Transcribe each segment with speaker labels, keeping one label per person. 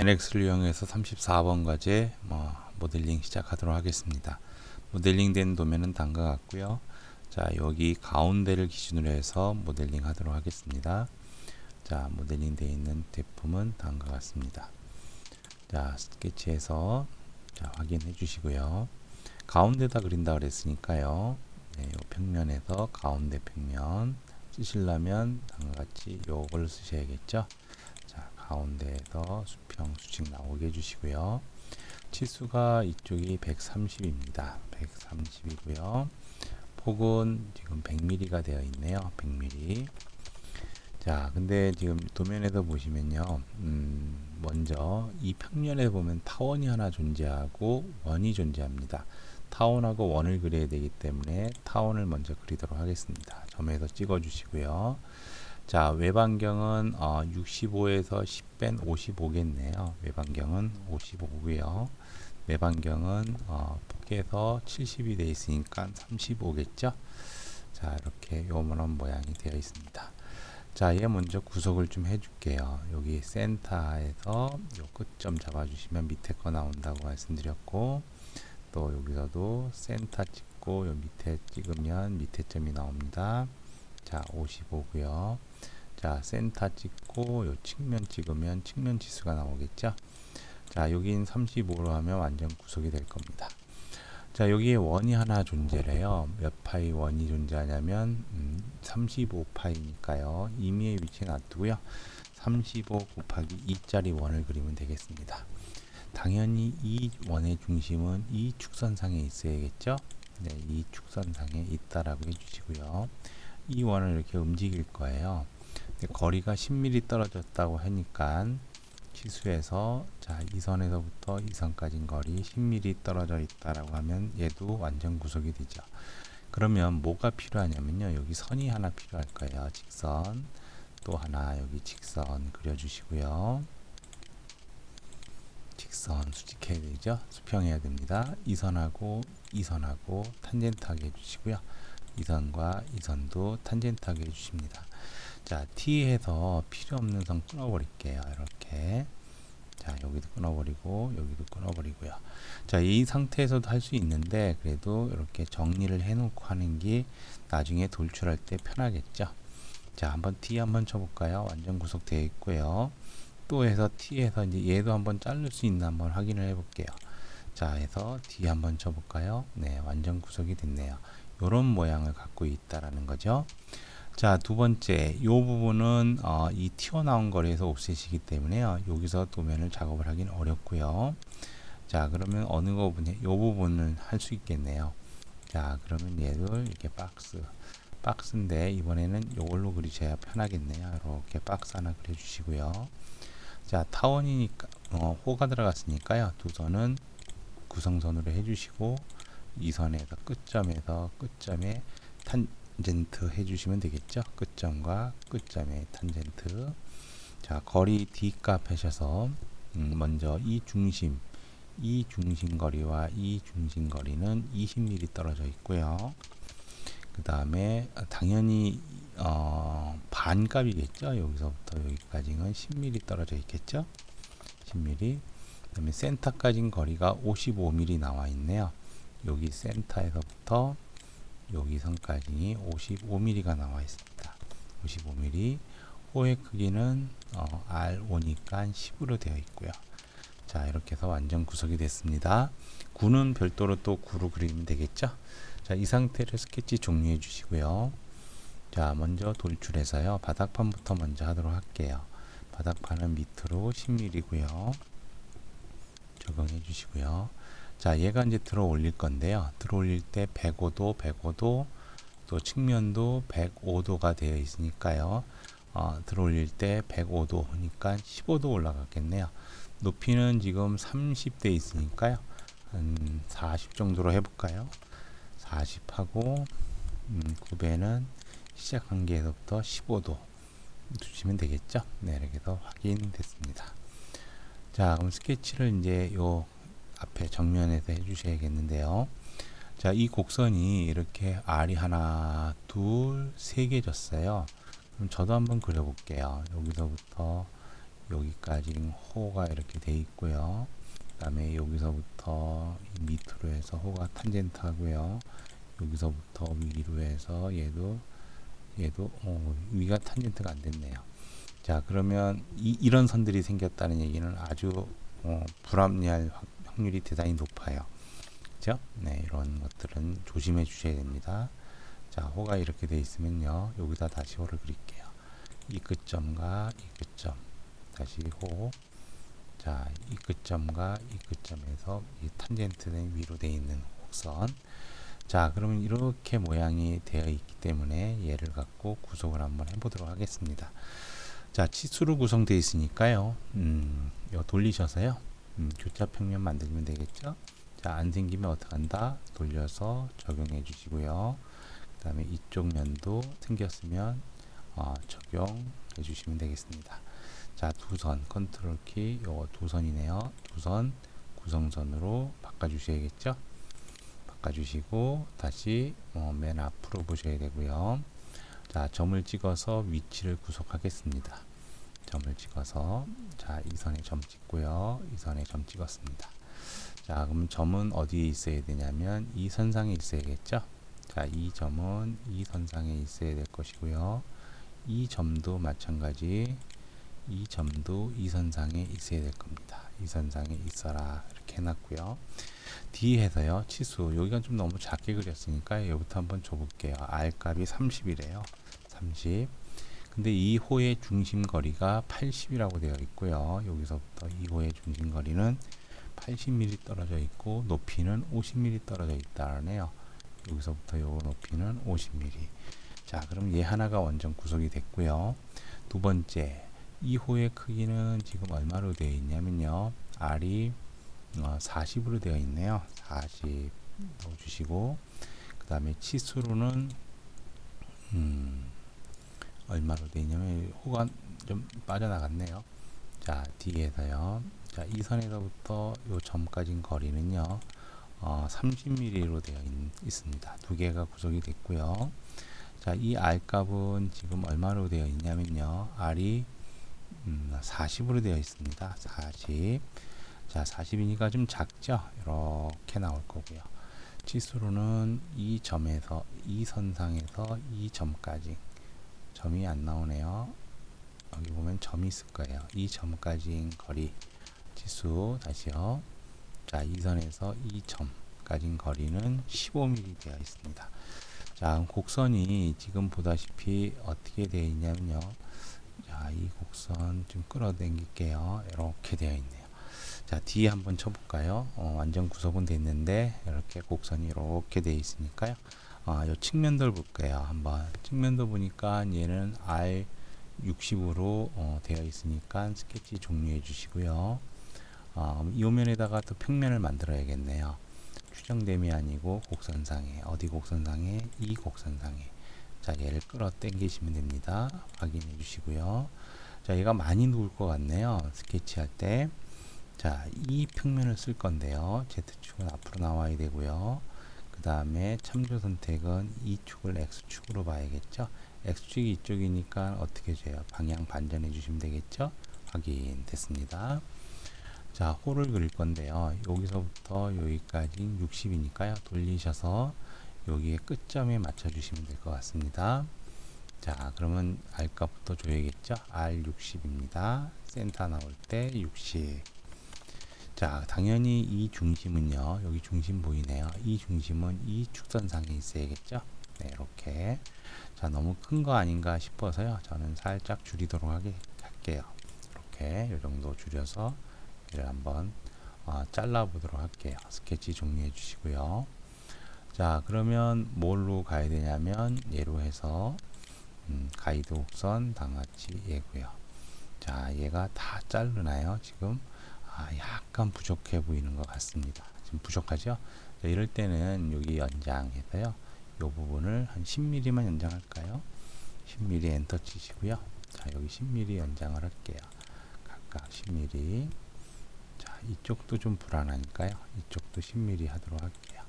Speaker 1: NX를 이용해서 34번 과제 뭐 모델링 시작하도록 하겠습니다. 모델링 된 도면은 다음과 같고요. 자 여기 가운데를 기준으로 해서 모델링 하도록 하겠습니다. 자 모델링 되어 있는 제품은 다음과 같습니다. 자 스케치에서 자 확인해 주시고요. 가운데다 그린다 그랬으니까요. 네, 요 평면에서 가운데 평면 쓰시려면 다음과 같이 요걸 쓰셔야겠죠. 자 가운데에서 수평 수직 나오게 해주시고요. 치수가 이쪽이 130입니다. 130이고요. 폭은 지금 100mm가 되어 있네요. 100mm. 자, 근데 지금 도면에서 보시면요. 음, 먼저 이 평면에 보면 타원이 하나 존재하고 원이 존재합니다. 타원하고 원을 그려야 되기 때문에 타원을 먼저 그리도록 하겠습니다. 점에서 찍어 주시고요. 자, 외반경은 어, 65에서 10뺀 55겠네요. 외반경은 55고요. 내반경은 어, 폭에서 70이 되어 있으니까 35겠죠. 자, 이렇게 요만한 모양이 되어 있습니다. 자, 얘 먼저 구속을 좀 해줄게요. 여기 센터에서 요 끝점 잡아주시면 밑에 거 나온다고 말씀드렸고, 또 여기서도 센터 찍고 요 밑에 찍으면 밑에 점이 나옵니다. 자, 55고요. 자, 센터 찍고 요 측면 찍으면 측면 지수가 나오겠죠. 자, 여긴 35로 하면 완전 구속이 될 겁니다. 자, 여기에 원이 하나 존재해요. 몇 파이 원이 존재하냐면 음, 35 파이니까요. 임의의 위치에 놔두고요. 35 곱하기 2짜리 원을 그리면 되겠습니다. 당연히 이 원의 중심은 이 축선상에 있어야겠죠. 네, 이 축선상에 있다라고 해주시고요. 이 원을 이렇게 움직일 거예요. 거리가 10mm 떨어졌다고 하니까 치수에서 자, 이 선에서부터 이 선까지 거리 10mm 떨어져 있다라고 하면 얘도 완전 구속이 되죠. 그러면 뭐가 필요하냐면요. 여기 선이 하나 필요할 거예요. 직선. 또 하나 여기 직선 그려 주시고요. 직선 수직해야 되죠. 수평해야 됩니다. 이 선하고 이 선하고 탄젠트하게 해 주시고요. 이 선과 이 선도 탄젠트하게 해 주십니다. 자, T에서 필요 없는 선 끊어버릴게요. 이렇게. 자, 여기도 끊어버리고, 여기도 끊어버리고요. 자, 이 상태에서도 할 수 있는데, 그래도 이렇게 정리를 해놓고 하는 게 나중에 돌출할 때 편하겠죠. 자, 한번 T 한번 쳐볼까요? 완전 구속되어 있고요. 또 해서 T에서 이제 얘도 한번 자를 수 있나 한번 확인을 해볼게요. 자, 해서 D 한번 쳐볼까요? 네, 완전 구속이 됐네요. 이런 모양을 갖고 있다라는 거죠. 자, 두 번째, 이 부분은 어, 이 튀어나온 거리에서 없애시기 때문에요. 여기서 도면을 작업을 하기는 어렵고요. 자, 그러면 어느 거 부분에 이 부분을 할 수 있겠네요. 자, 그러면 얘를 이렇게 박스, 박스인데 이번에는 이걸로 그리셔야 편하겠네요. 이렇게 박스 하나 그려주시고요. 자, 타원이니까 어, 호가 들어갔으니까요. 두 선은 구성선으로 해주시고 이 선에서 끝점에서 끝점에 탄 탄젠트 해주시면 되겠죠. 끝점과 끝점의 탄젠트. 자, 거리 D값 하셔서 음, 먼저 이 중심, 이 중심 거리와 이 중심 거리는 20mm 떨어져 있고요. 그 다음에 당연히 어, 반값이겠죠. 여기서부터 여기까지는 10mm 떨어져 있겠죠. 10mm. 그 다음에 센터까지 거리가 55mm 나와 있네요. 여기 센터에서부터 여기 선까지 55mm가 나와 있습니다. 55mm 호의 크기는 어, R5니까 10으로 되어 있고요. 자 이렇게 해서 완전 구석이 됐습니다. 구는 별도로 또 구로 그리면 되겠죠. 자이 상태를 스케치 종료해 주시고요. 자 먼저 돌출해서요. 바닥판부터 먼저 하도록 할게요. 바닥판은 밑으로 10mm고요. 적용해 주시고요. 자, 얘가 이제 들어 올릴 건데요. 들어 올릴 때 105도, 105도, 또 측면도 105도가 되어 있으니까요. 어, 들어 올릴 때 105도니까 15도 올라갔겠네요. 높이는 지금 30대 있으니까요. 한 40 정도로 해볼까요? 40하고 음, 9배는 시작 한계에서부터 15도 두시면 되겠죠? 네, 이렇게 해서 확인됐습니다. 자, 그럼 스케치를 이제 요 앞에 정면에서 해주셔야겠는데요. 자, 이 곡선이 이렇게 R이 하나, 둘, 세 개 졌어요. 그럼 저도 한번 그려볼게요. 여기서부터 여기까지 호가 이렇게 돼 있고요. 그 다음에 여기서부터 이 밑으로 해서 호가 탄젠트 하고요. 여기서부터 위로 해서 얘도 얘도 어, 위가 탄젠트가 안 됐네요. 자 그러면 이, 이런 선들이 생겼다는 얘기는 아주 어, 불합리할 확- 확률이 대단히 높아요. 그죠? 네 이런 것들은 조심해 주셔야 됩니다. 자 호가 이렇게 돼 있으면요 여기다 다시 호를 그릴게요. 이 끝점과 이 끝점 다시 호. 자, 이 끝점과 이 끝점에서 이 탄젠트는 위로 되어 있는 곡선. 자, 그러면 이렇게 모양이 되어 있기 때문에 얘를 갖고 구속을 한번 해보도록 하겠습니다. 자, 치수로 구성되어 있으니까요. 음, 돌리셔서요. 음, 교차 평면 만들면 되겠죠? 자, 안 생기면 어떡한다? 돌려서 적용해 주시고요. 그 다음에 이쪽 면도 생겼으면 어, 적용해 주시면 되겠습니다. 자, 두 선, 컨트롤 키, 요거 두 선이네요. 두 선 구성선으로 바꿔주셔야겠죠? 바꿔주시고, 다시 어, 맨 앞으로 보셔야 되고요. 자, 점을 찍어서 위치를 구속하겠습니다. 점을 찍어서, 자, 이 선에 점 찍고요. 이 선에 점 찍었습니다. 자, 그럼 점은 어디에 있어야 되냐면, 이 선상에 있어야겠죠? 자, 이 점은 이 선상에 있어야 될 것이고요. 이 점도 마찬가지, 이 점도 이 선상에 있어야 될 겁니다. 이 선상에 있어라 이렇게 해놨고요. D에서요 치수 여기가 좀 너무 작게 그렸으니까 여기부터 한번 줘볼게요. R 값이 30이래요. 30. 근데 이 호의 중심 거리가 80이라고 되어 있고요. 여기서부터 이 호의 중심 거리는 80mm 떨어져 있고 높이는 50mm 떨어져 있다네요. 여기서부터 요 높이는 50mm. 자, 그럼 얘 하나가 완전 구속이 됐고요. 두 번째, 이 호의 크기는 지금 얼마로 되어 있냐면요. R이 어, 40으로 되어 있네요. 40 넣어주시고 그 다음에 치수로는 음, 얼마로 되어 있냐면 호가 좀 빠져나갔네요. 자 D에서요. 자 이 선에서부터 요 점까지 거리는요. 어, 30mm로 되어 있, 습니다두 개가 구속이 됐고요. 자, 이 R 값은 지금 얼마로 되어 있냐면요. R이 음, 40으로 되어 있습니다. 40. 자, 40이니까 좀 작죠? 이렇게 나올 거고요. 치수로는 이 점에서, 이 선상에서 이 점까지. 점이 안 나오네요. 여기 보면 점이 있을 거예요. 이 점까지 거리. 치수, 다시요. 자, 이 선에서 이 점까지 거리는 15mm 되어 있습니다. 자, 곡선이 지금 보다시피 어떻게 되어 있냐면요. 자, 이 곡선 좀 끌어당길게요. 이렇게 되어 있네요. 자, 뒤에 한번 쳐볼까요? 어, 완전 구속은 됐는데 이렇게 곡선이 이렇게 되어 있으니까요. 어, 이 측면들 볼게요. 한번. 측면도 보니까 얘는 R 60으로 어, 되어 있으니까 스케치 종료해 주시고요. 어, 이 면에다가 또 평면을 만들어야겠네요. 추정됨이 아니고 곡선상에 어디 곡선상에? 이 곡선상에. 자 얘를 끌어 당기시면 됩니다. 확인해 주시고요. 자 얘가 많이 누울 것 같네요. 스케치할 때 자 이 평면을 쓸 건데요. Z축은 앞으로 나와야 되고요 그 다음에 참조 선택은 이 축을 X축으로 봐야겠죠 X축이 이쪽이니까 어떻게 줘요 방향 반전해 주시면 되겠죠 확인 됐습니다 자, 호를 그릴 건데요. 여기서부터 여기까지 60이니까요. 돌리셔서 여기에 끝점에 맞춰 주시면 될 것 같습니다. 자, 그러면 R 값부터 줘야겠죠? R 60입니다. 센터 나올 때 60. 자, 당연히 이 중심은요. 여기 중심 보이네요. 이 중심은 이 축선상에 있어야겠죠? 네, 이렇게. 자, 너무 큰 거 아닌가 싶어서요. 저는 살짝 줄이도록 하게, 할게요. 이렇게, 이 정도 줄여서 이를 한번 어, 잘라 보도록 할게요. 스케치 종료해 주시고요. 자, 그러면 뭘로 가야 되냐면 얘로 해서 음, 가이드 곡선 당같이 얘고요. 자, 얘가 다 자르나요? 지금 아, 약간 부족해 보이는 것 같습니다. 지금 부족하죠? 자, 이럴 때는 여기 연장해서요. 이 부분을 한 10mm만 연장할까요? 10mm 엔터 치시고요. 자, 여기 10mm 연장을 할게요. 각각 10mm. 자, 이쪽도 좀 불안하니까요. 이쪽도 10mm 하도록 할게요.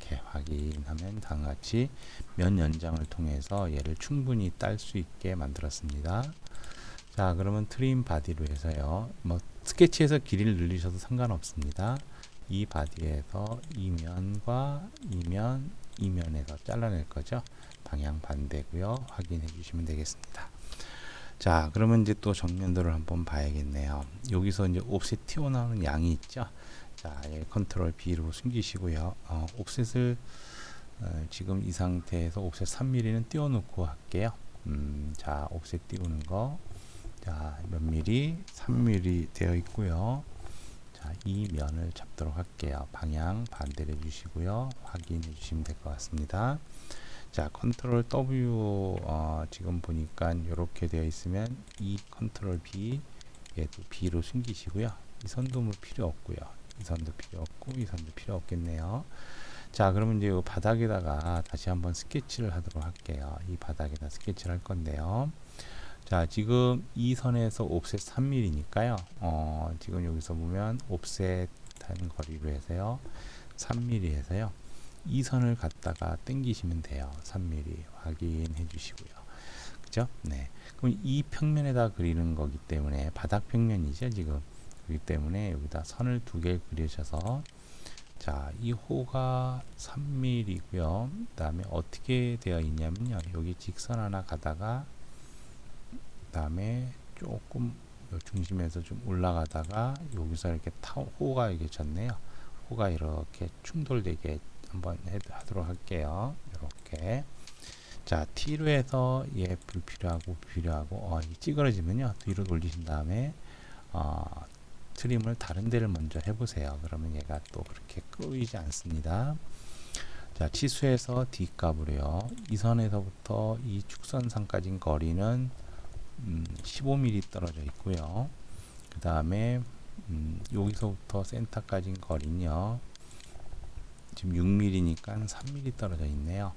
Speaker 1: 이렇게 확인하면 다음같이 면 연장을 통해서 얘를 충분히 딸 수 있게 만들었습니다. 자, 그러면 트림 바디로 해서요. 뭐 스케치에서 길이를 늘리셔도 상관없습니다. 이 바디에서 이면과 이면, 이면에서 잘라낼 거죠. 방향 반대고요. 확인해 주시면 되겠습니다. 자, 그러면 이제 또 정면도를 한번 봐야겠네요. 여기서 이제 옵셋 튀어나오는 양이 있죠. 자, 예, 컨트롤 B로 숨기시고요. 어, 옵셋을 어, 지금 이 상태에서 옵셋 3mm는 띄워놓고 할게요. 음, 자, 옵셋 띄우는 거. 자, 몇 mm? 3mm 되어 있고요. 자, 이 면을 잡도록 할게요. 방향 반대로 해주시고요. 확인해 주시면 될 것 같습니다. 자, 컨트롤 W 어, 지금 보니까 이렇게 되어 있으면 이 컨트롤 B 얘도 B로 숨기시고요. 이 선도 뭐 필요 없고요. 이 선도 필요 없고 이 선도 필요 없겠네요. 자, 그러면 이제 이 바닥에다가 다시 한번 스케치를 하도록 할게요. 이 바닥에다 스케치를 할 건데요. 자, 지금 이 선에서 옵셋 3mm니까요. 어, 지금 여기서 보면 옵셋 한 거리로 해서요. 3mm 해서요. 이 선을 갖다가 당기시면 돼요. 3mm 확인해 주시고요. 그죠? 네. 그럼 이 평면에다 그리는 거기 때문에 바닥 평면이죠, 지금. 그렇기 때문에 여기다 선을 두 개 그리셔서 자, 이 호가 3mm고요. 그다음에 어떻게 되어 있냐면요. 여기 직선 하나 가다가 그 다음에 조금 요 중심에서 좀 올라가다가 여기서 이렇게 타, 호가 이게 졌네요. 호가 이렇게 충돌되게 한번 해, 하도록 할게요. 이렇게 자 T로 해서 얘 불필요하고 불필요하고 어, 이 찌그러지면요 뒤로 돌리신 다음에 어, 트림을 다른 데를 먼저 해보세요. 그러면 얘가 또 그렇게 끌리지 않습니다. 자 치수에서 D 값으로요. 이 선에서부터 이 축선상까지 거리는 음, 15mm 떨어져 있고요. 그 다음에 음, 여기서부터 센터까지 거리는요. 지금 6mm니까 3mm 떨어져 있네요.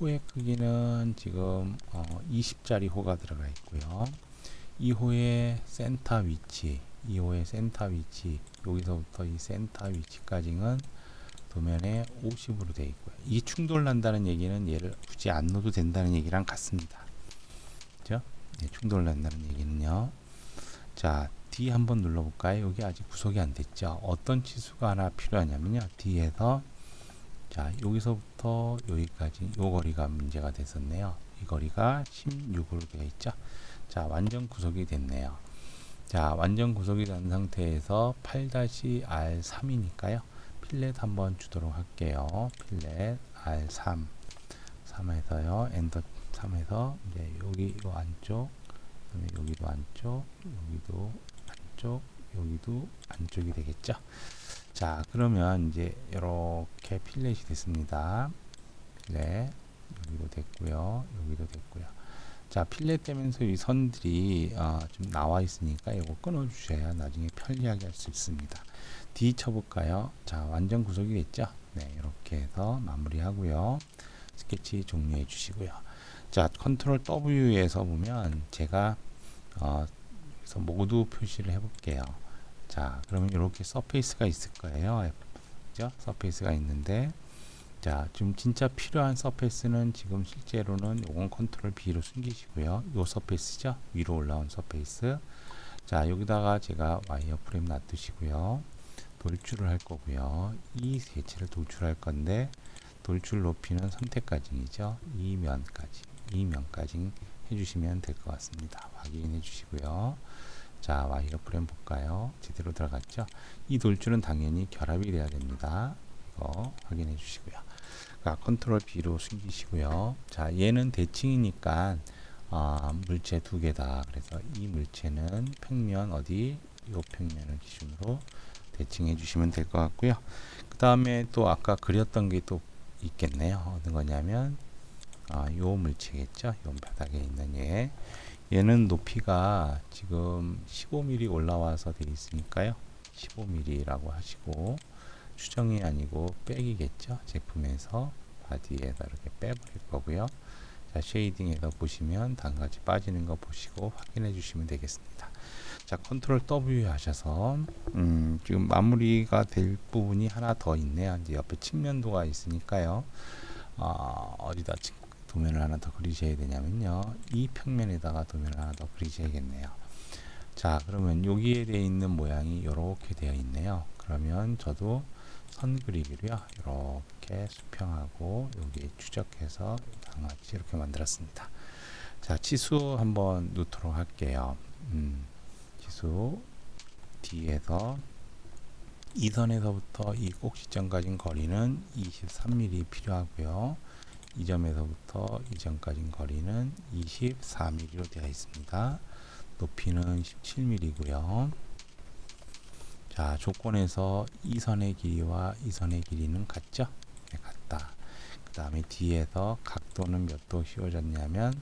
Speaker 1: 호의 크기는 지금 어, 20짜리 호가 들어가 있고요. 이 호의 센터 위치, 이 호의 센터 위치, 여기서부터 이 센터 위치까지는 도면에 50으로 되어 있고요. 이 충돌 난다는 얘기는 얘를 굳이 안 넣어도 된다는 얘기랑 같습니다. 네, 충돌 난다는 얘기는요. 자, D 한번 눌러볼까요? 여기 아직 구속이 안 됐죠. 어떤 치수가 하나 필요하냐면요. D에서 자 여기서부터 여기까지 요 거리가 문제가 됐었네요. 이 거리가 16으로 되어 있죠. 자 완전 구속이 됐네요. 자 완전 구속이 된 상태에서 8-R3이니까요. 필렛 한번 주도록 할게요. 필렛 R3 3에서요. 엔더 3에서 이제 여기 요 안쪽 그다음에 여기도 안쪽 여기도 안쪽 여기도 안쪽이 되겠죠. 자 그러면 이제 이렇게 필렛이 됐습니다. 필렛 여기도 됐고요 여기도 됐고요. 자 필렛 되면서 이 선들이 어, 좀 나와 있으니까 이거 끊어 주셔야 나중에 편리하게 할 수 있습니다. D 쳐볼까요? 자 완전 구속이 됐죠? 네 이렇게 해서 마무리 하고요. 스케치 종료해 주시고요 자 컨트롤 W에서 보면 제가 어, 모두 표시를 해 볼게요. 자 그러면 이렇게 서페이스가 있을 거예요. 그죠? 서페이스가 있는데. 자 지금 진짜 필요한 서페이스는 지금 실제로는 요건 컨트롤 B로 숨기시고요. 요 서페이스죠? 위로 올라온 서페이스. 자 여기다가 제가 와이어 프레임 놔두시고요. 돌출을 할 거고요. 이 개체를 돌출할 건데 돌출 높이는 선택까지이죠. 이 면까지 이 면까지 해주시면 될 것 같습니다. 확인해 주시고요. 자 와이어 프레임 볼까요? 제대로 들어갔죠? 이 돌출은 당연히 결합이 돼야 됩니다. 이거 확인해 주시고요. 자, 컨트롤 B로 숨기시고요. 자 얘는 대칭이니까 어, 물체 두 개다. 그래서 이 물체는 평면 어디? 이 평면을 기준으로 대칭해 주시면 될 것 같고요. 그 다음에 또 아까 그렸던 게 또 있겠네요. 어느 거냐면 아, 요 물체겠죠? 요 바닥에 있는 얘 얘는 높이가 지금 15mm 올라와서 되어 있으니까요. 15mm라고 하시고 추정이 아니고 빼기겠죠? 제품에서 바디에다 이렇게 빼버릴 거고요. 자 쉐이딩에서 보시면 단가지 빠지는 거 보시고 확인해 주시면 되겠습니다. 자 컨트롤 W 하셔서 음, 지금 마무리가 될 부분이 하나 더 있네요. 이제 옆에 측면도가 있으니까요. 어, 어디다 도면을 하나 더 그리셔야 되냐면요 이 평면에다가 도면을 하나 더 그리셔야겠네요 자, 그러면 여기에 되어 있는 모양이 이렇게 되어 있네요. 그러면 저도 선 그리기로요. 이렇게 수평하고 여기에 추적해서 방아치 이렇게 만들었습니다. 자, 치수 한번 넣도록 할게요. 음, 치수 D에서 이 선에서부터 이 꼭지점까지 거리는 23mm 필요하고요. 이 점에서부터 이 점까지 거리는 24mm로 되어 있습니다. 높이는 17mm고요. 자, 조건에서 이 선의 길이와 이 선의 길이는 같죠? 네, 같다. 그 다음에 뒤에서 각도는 몇 도 씌워졌냐면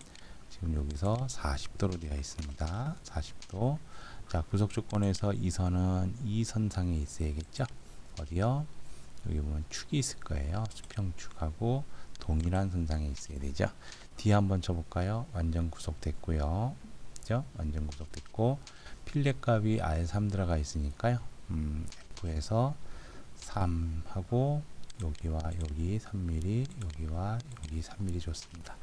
Speaker 1: 지금 여기서 40도로 되어 있습니다. 40도. 자, 구속 조건에서 이 선은 이 선상에 있어야겠죠? 어디요? 여기 보면 축이 있을 거예요. 수평축하고 동일한 선상에 있어야 되죠. D 한번 쳐볼까요? 완전 구속됐고요. 그죠? 완전 구속됐고 필렛 값이 R3 들어가 있으니까요. 음, F에서 3 하고 여기와 여기 3mm, 여기와 여기 3mm 좋습니다.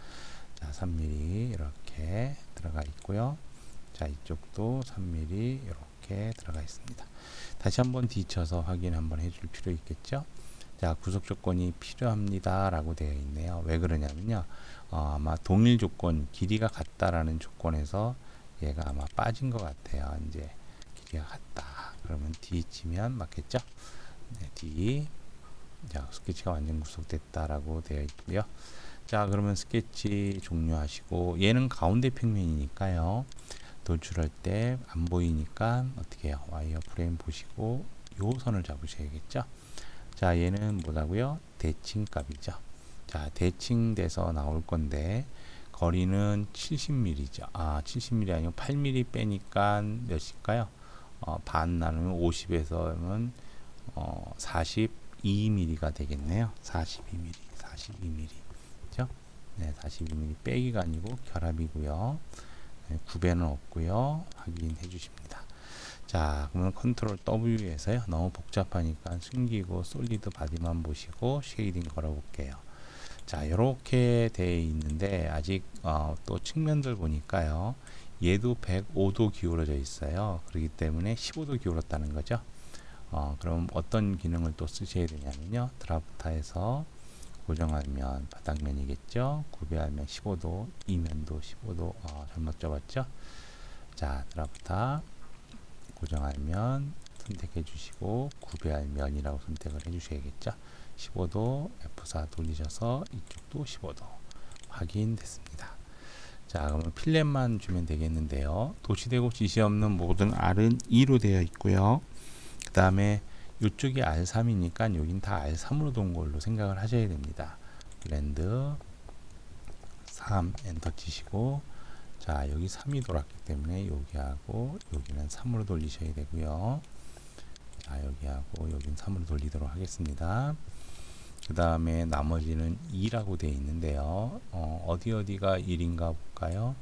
Speaker 1: 자, 3mm 이렇게 들어가 있고요. 자, 이쪽도 3mm 이렇게 들어가 있습니다. 다시 한번 뒤쳐서 확인 한번 해줄 필요 있겠죠? 자, 구속 조건이 필요합니다. 라고 되어 있네요. 왜 그러냐면요. 어, 아마 동일 조건, 길이가 같다라는 조건에서 얘가 아마 빠진 것 같아요. 이제 길이가 같다. 그러면 D 치면 맞겠죠? 네, D. 자, 스케치가 완전 구속됐다라고 되어 있고요. 자, 그러면 스케치 종료하시고 얘는 가운데 평면이니까요. 돌출할 때 안 보이니까 어떻게 해요? 와이어 프레임 보시고 요 선을 잡으셔야겠죠? 자, 얘는 뭐라고요? 대칭 값이죠. 자, 대칭돼서 나올 건데 거리는 70mm죠. 아, 70mm 아니고 8mm 빼니까 몇일까요? 어, 반 나누면 50에서는 어, 42mm가 되겠네요. 42mm, 42mm. 그죠? 네, 42mm 빼기가 아니고 결합이고요. 네, 구배는 없고요. 확인해 주십니다. 자, 그러면 컨트롤 W에서요. 너무 복잡하니까 숨기고 솔리드 바디만 보시고 쉐이딩 걸어 볼게요. 자, 이렇게 돼 있는데 아직 어, 또 측면들 보니까요. 얘도 105도 기울어져 있어요. 그렇기 때문에 15도 기울었다는 거죠. 어, 그럼 어떤 기능을 또 쓰셔야 되냐면요. 드라프터에서 고정하면 바닥면이겠죠. 구배하면 15도, 이면도 15도. 어, 잘못 잡았죠. 자, 드라프터 고정하면 선택해 주시고 구배할 면이라고 선택을 해 주셔야겠죠. 15도 F4 돌리셔서 이쪽도 15도 확인됐습니다. 자, 그러면 필렛만 주면 되겠는데요. 도치되고 지시 없는 모든 R은 2로 되어 있고요. 그 다음에 이쪽이 R3이니까 여긴 다 R3으로 돈 걸로 생각을 하셔야 됩니다. 블렌드 3 엔터 치시고 자 여기 3이 돌았기 때문에 여기하고 여기는 3으로 돌리셔야 되고요. 자 여기하고 여긴 3으로 돌리도록 하겠습니다. 그 다음에 나머지는 2라고 되어 있는데요. 어, 어디 어디가 1인가 볼까요?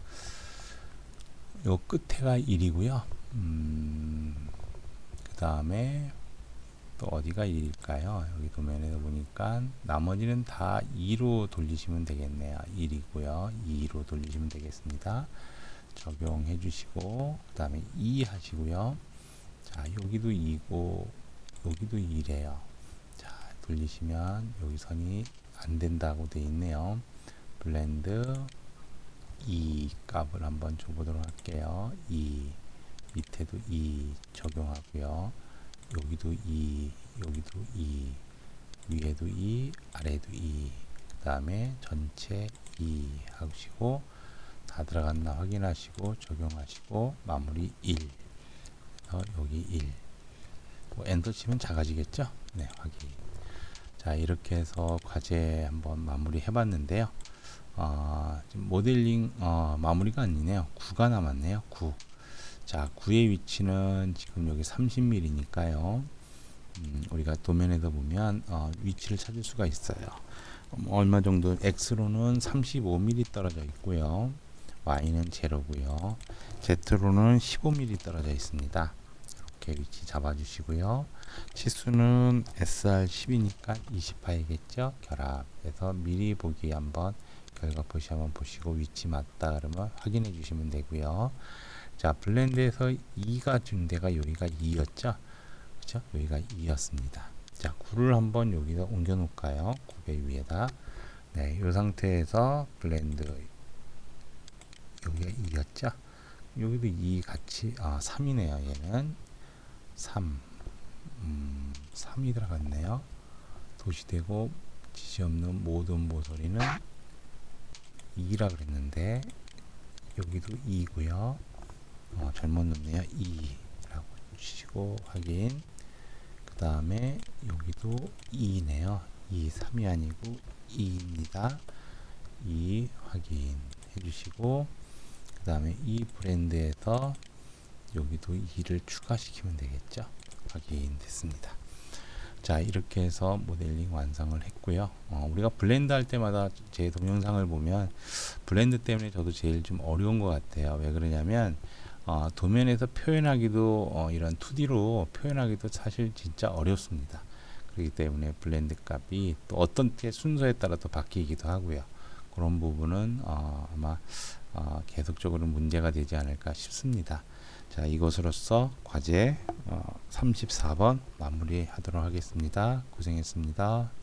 Speaker 1: 요 끝에가 1이고요. 음, 그 다음에 또 어디가 1일까요? 여기 도면에서 보니까 나머지는 다 2로 돌리시면 되겠네요. 1이고요. 2로 돌리시면 되겠습니다. 적용해 주시고 그 다음에 2 하시고요. 자 여기도 2고 여기도 2래요. 자 돌리시면 여기 선이 안 된다고 돼 있네요. 블렌드 2 값을 한번 줘보도록 할게요. 2 밑에도 2 적용하고요. 여기도 2, 여기도 2, 위에도 2, 아래도 2, 그 다음에 전체 2 하시고 다 들어갔나 확인하시고 적용하시고 마무리 1 어, 여기 1 뭐 엔터 치면 작아지겠죠? 네 확인. 자 이렇게 해서 과제 한번 마무리 해봤는데요. 어, 모델링 어, 마무리가 아니네요. 9가 남았네요. 9 자, 9의 위치는 지금 여기 30mm니까요. 음, 우리가 도면에서 보면 어, 위치를 찾을 수가 있어요. 음, 얼마 정도 X로는 35mm 떨어져 있고요. Y는 제로고요. Z로는 15mm 떨어져 있습니다. 이렇게 위치 잡아주시고요. 치수는 SR10이니까 20파이겠죠. 결합해서 미리 보기 한번 결과 보시 한번 보시고 위치 맞다 그러면 확인해 주시면 되고요. 자, 블렌드에서 2가 준 데가 여기가 2였죠? 그죠? 여기가 2였습니다. 자, 9를 한번 여기다 옮겨 놓을까요? 9배 위에다. 네, 이 상태에서 블렌드 여기가 2였죠? 여기도 2 같이 아, 3이네요. 얘는 3. 음, 3이 들어갔네요. 도시되고 지시 없는 모든 모서리는 2라 그랬는데 여기도 2고요. 어, 잘못 넣네요. 2라고 주시고 확인. 그 다음에 여기도 2네요. 2, 3이 아니고 2입니다. 2 확인해 주시고 그 다음에 이 브랜드에서 여기도 2를 추가시키면 되겠죠. 확인 됐습니다. 자 이렇게 해서 모델링 완성을 했고요. 어, 우리가 블렌드 할 때마다 제 동영상을 보면 블렌드 때문에 저도 제일 좀 어려운 것 같아요. 왜 그러냐면 어, 도면에서 표현하기도 어, 이런 2D로 표현하기도 사실 진짜 어렵습니다. 그렇기 때문에 블렌드 값이 또 어떤 게 순서에 따라 또 바뀌기도 하고요. 그런 부분은 어, 아마 어, 계속적으로 문제가 되지 않을까 싶습니다. 자, 이것으로써 과제 어, 34번 마무리하도록 하겠습니다. 고생했습니다.